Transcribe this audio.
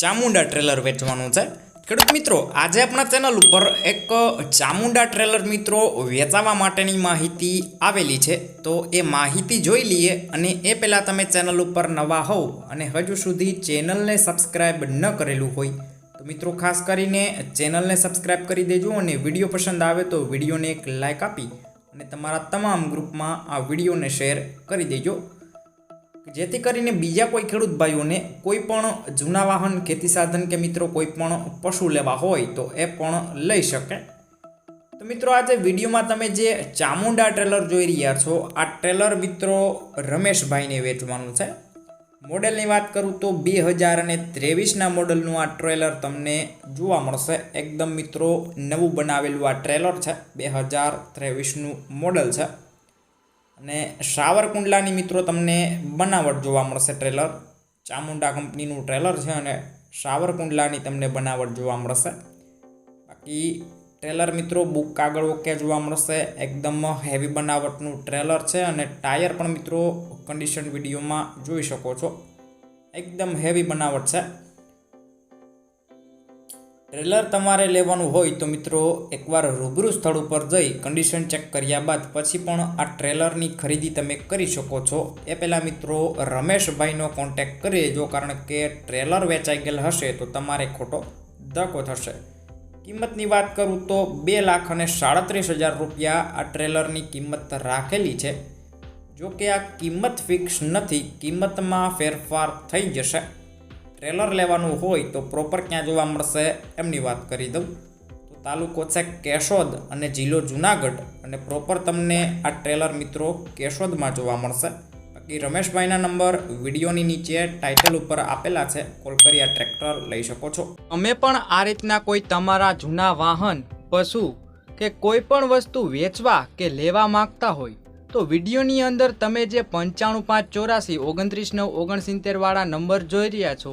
Chamunda trailer વેચવાનું છે. ખેડૂત મિત્રો, આજે આપણા ચેનલ ઉપર એક ચામુંડા ટ્રેલર મિત્રો વેચાવા માટેની માહિતી આવેલી છે. તો એ માહિતી જોઈ લઈએ અને એ પહેલાં તમે ચેનલ ઉપર નવા હોવ અને હજુ સુધી ચેનલને સબસ્ક્રાઈબ ન કરેલું હોય, તો મિત્રો ખાસ કરીને ચેનલને સબસ્ક્રાઇબ કરી દેજો અને વીડિયો પસંદ આવે તો વિડીયોને એક લાઇક આપી અને તમારા તમામ ગ્રુપમાં આ વિડીયોને શેર કરી દેજો. જેથી કરીને બીજા કોઈ ખેડૂત ભાઈઓને કોઈ પણ જૂના વાહન, ખેતી સાધન કે મિત્રો કોઈ પણ પશુ લેવા હોય તો એ પણ લઈ શકે. તો મિત્રો આજે વિડીયોમાં તમે જે ચામુંડા ટ્રેલર જોઈ રહ્યા છો, આ ટ્રેલર મિત્રો રમેશભાઈને વેચવાનું છે. મોડેલની વાત કરું તો બે હજાર અને ત્રેવીસના મોડલનું આ ટ્રેલર તમને જોવા મળશે. એકદમ મિત્રો નવું બનાવેલું આ ટ્રેલર છે. બે હજાર ત્રેવીસનું મોડલ છે. અને સાવરકુંડલાની મિત્રો તમને બનાવટ જોવા મળશે ટ્રેલર. ચામુંડા કંપનીનું ટ્રેલર છે અને સાવરકુંડલાની તમને બનાવટ જોવા મળશે. બાકી ટ્રેલર મિત્રો બુક કાગળ ઓકે જોવા મળશે. એકદમ હેવી બનાવટનું ટ્રેલર છે અને ટાયર પણ મિત્રો કન્ડિશન વિડીયોમાં જોઈ શકો છો. એકદમ હેવી બનાવટ છે. ટ્રેલર તમારે લેવાનું હોય તો મિત્રો એકવાર રૂબરૂ સ્થળ ઉપર જઈ કન્ડિશન ચેક કર્યા બાદ પછી પણ આ ટ્રેલરની ખરીદી તમે કરી શકો છો. એ પહેલાં મિત્રો રમેશભાઈનો કોન્ટેક કરી લેજો કારણ કે ટ્રેલર વેચાઈ ગયેલ હશે તો તમારે ખોટો ધક્કો થશે. કિંમતની વાત કરું તો બે લાખ અને સાડત્રીસ હજાર રૂપિયા આ ટ્રેલરની કિંમત રાખેલી છે. જો કે આ કિંમત ફિક્સ નથી. કિંમતમાં ફેરફાર થઈ જશે. ટ્રેલર લેવાનું હોય તો પ્રોપર ક્યાં જોવા મળશે એમની વાત કરી દઉં. તો તાલુકો છે કેશોદ અને જિલ્લો જુનાગઢ અને પ્રોપર તમને આ ટ્રેલર મિત્રો કેશોદમાં જોવા મળશે. બાકી રમેશભાઈના નંબર વિડીયોની નીચે ટાઇટલ ઉપર આપેલા છે, કોલ કરી આ ટ્રેક્ટર લઈ શકો છો. અમે પણ આ રીતના કોઈ તમારા જૂના વાહન, પશુ કે કોઈ પણ વસ્તુ વેચવા કે લેવા માંગતા હોય, તો વિડીયોની અંદર તમે જે પંચાણું પાંચ ચોરાસી, ઓગણત્રીસ નવ ઓગણસિત્તેરવાળા નંબર જોઈ રહ્યા છો